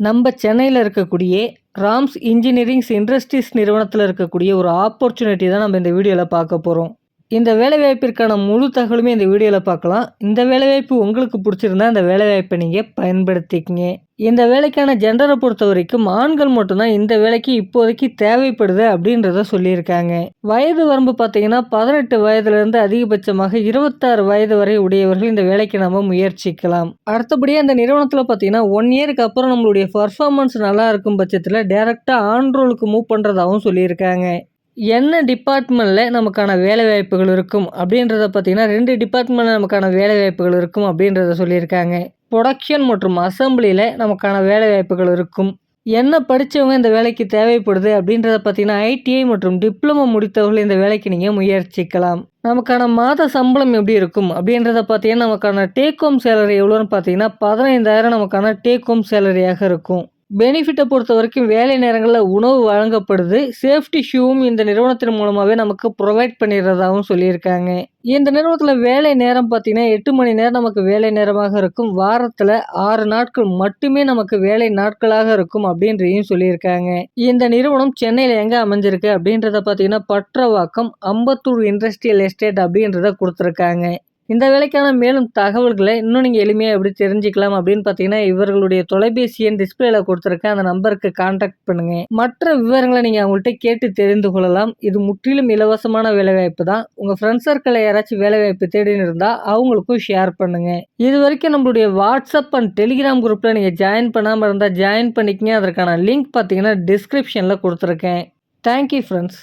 நம்ம சென்னையில் இருக்கக்கூடிய ராம்ஸ் இன்ஜினியரிங்ஸ் இண்டஸ்ட்ரீஸ் நிறுவனத்தில் இருக்கக்கூடிய ஒரு ஆப்பர்ச்சுனிட்டி தான் நம்ம இந்த வீடியோவில் பார்க்க போகிறோம் இந்த வேலைவாய்ப்பிற்கான முழு தகவலுமே இந்த வீடியோவில் பார்க்கலாம். இந்த வேலைவாய்ப்பு உங்களுக்கு பிடிச்சிருந்தா இந்த வேலைவாய்ப்பை நீங்கள் பயன்படுத்திக்கங்க. இந்த வேலைக்கான ஜெண்டரை பொறுத்த வரைக்கும் ஆண்கள் மட்டும்தான் இந்த வேலைக்கு இப்போதைக்கு தேவைப்படுது அப்படின்றத சொல்லியிருக்காங்க. வயது வரம்பு பார்த்தீங்கன்னா பதினெட்டு வயதுலேருந்து அதிகபட்சமாக இருபத்தாறு வயது வரை உடையவர்கள் இந்த வேலைக்கு நம்ம முயற்சிக்கலாம். அடுத்தபடியாக இந்த நிறுவனத்தில் பார்த்தீங்கன்னா ஒன் இயருக்கு அப்புறம் நம்மளுடைய பர்ஃபார்மன்ஸ் நல்லா இருக்கும் பட்சத்தில் டேரெக்டாக ஆன் ரோலுக்கு மூவ் பண்ணுறதாகவும் சொல்லியிருக்காங்க. என்ன டிபார்ட்மெண்ட்டில் நமக்கான வேலைவாய்ப்புகள் இருக்கும்? அப்படின்றத பார்த்தீங்கன்னா ரெண்டு டிபார்ட்மெண்ட்டில் நமக்கான வேலைவாய்ப்புகள் இருக்கும் அப்படின்றத சொல்லியிருக்காங்க. ப்ரொடக்ஷன் மற்றும் அசம்பிளியில் நமக்கான வேலைவாய்ப்புகள் இருக்கும். என்ன படித்தவங்க இந்த வேலைக்கு தேவைப்படுது அப்படின்றத பார்த்தீங்கன்னா ஐடிஐ மற்றும் டிப்ளமோ முடித்தவர்கள் இந்த வேலைக்கு நீங்கள் முயற்சிக்கலாம். நமக்கான மாத சம்பளம் எப்படி இருக்கும்? அப்படின்றத பார்த்தீங்கன்னா நமக்கான டேக் ஹோம் சேலரி எவ்வளோன்னு பார்த்தீங்கன்னா பதினைந்தாயிரம் நமக்கான டேக் ஹோம் சேலரியாக இருக்கும். பெனிஃபிட்டை பொறுத்த வரைக்கும் வேலை நேரங்களில் உணவு வழங்கப்படுது. சேஃப்டி ஷூவும் இந்த நிறுவனத்தின் மூலமாகவே நமக்கு ப்ரொவைட் பண்ணிடுறதாகவும் சொல்லியிருக்காங்க. இந்த நிறுவனத்தில் வேலை நேரம் பார்த்தீங்கன்னா எட்டு மணி நேரம் நமக்கு வேலை நேரமாக இருக்கும். வாரத்தில் ஆறு நாட்கள் மட்டுமே நமக்கு வேலை நாட்களாக இருக்கும் அப்படின்றதையும் சொல்லியிருக்காங்க. இந்த நிறுவனம் சென்னையில் எங்கே அமைஞ்சிருக்கு அப்படின்றத பார்த்தீங்கன்னா பற்றவாக்கம் அம்பத்தூர் இண்டஸ்ட்ரியல் எஸ்டேட் அப்படின்றத கொடுத்துருக்காங்க. இந்த வேலைக்கான மேலும் தகவல்களை இன்னும் நீங்கள் எளிமையாக எப்படி தெரிஞ்சுக்கலாம் அப்படின்னு பார்த்தீங்கன்னா இவர்களுடைய தொலைபேசி எண் டிஸ்பிளேல கொடுத்துருக்கேன் அந்த நம்பருக்கு கான்டாக்ட் பண்ணுங்க. மற்ற விவரங்களை நீங்கள் அவங்கள்ட்ட கேட்டு தெரிந்து கொள்ளலாம். இது முற்றிலும் இலவசமான வேலைவாய்ப்பு தான். உங்கள் ஃப்ரெண்ட்ஸ் சர்க்கிளில் யாராச்சும் வேலைவாய்ப்பு தேடின்னு இருந்தால் அவங்களுக்கும் ஷேர் பண்ணுங்க. இது வரைக்கும் நம்மளுடைய வாட்ஸ்அப் அண்ட் டெலிகிராம் குரூப்பில் நீங்கள் ஜாயின் பண்ணாமல் இருந்தால் ஜாயின் பண்ணிக்கங்க. அதற்கான லிங்க் பார்த்தீங்கன்னா டிஸ்கிரிப்ஷனில் கொடுத்துருக்கேன். Thank you friends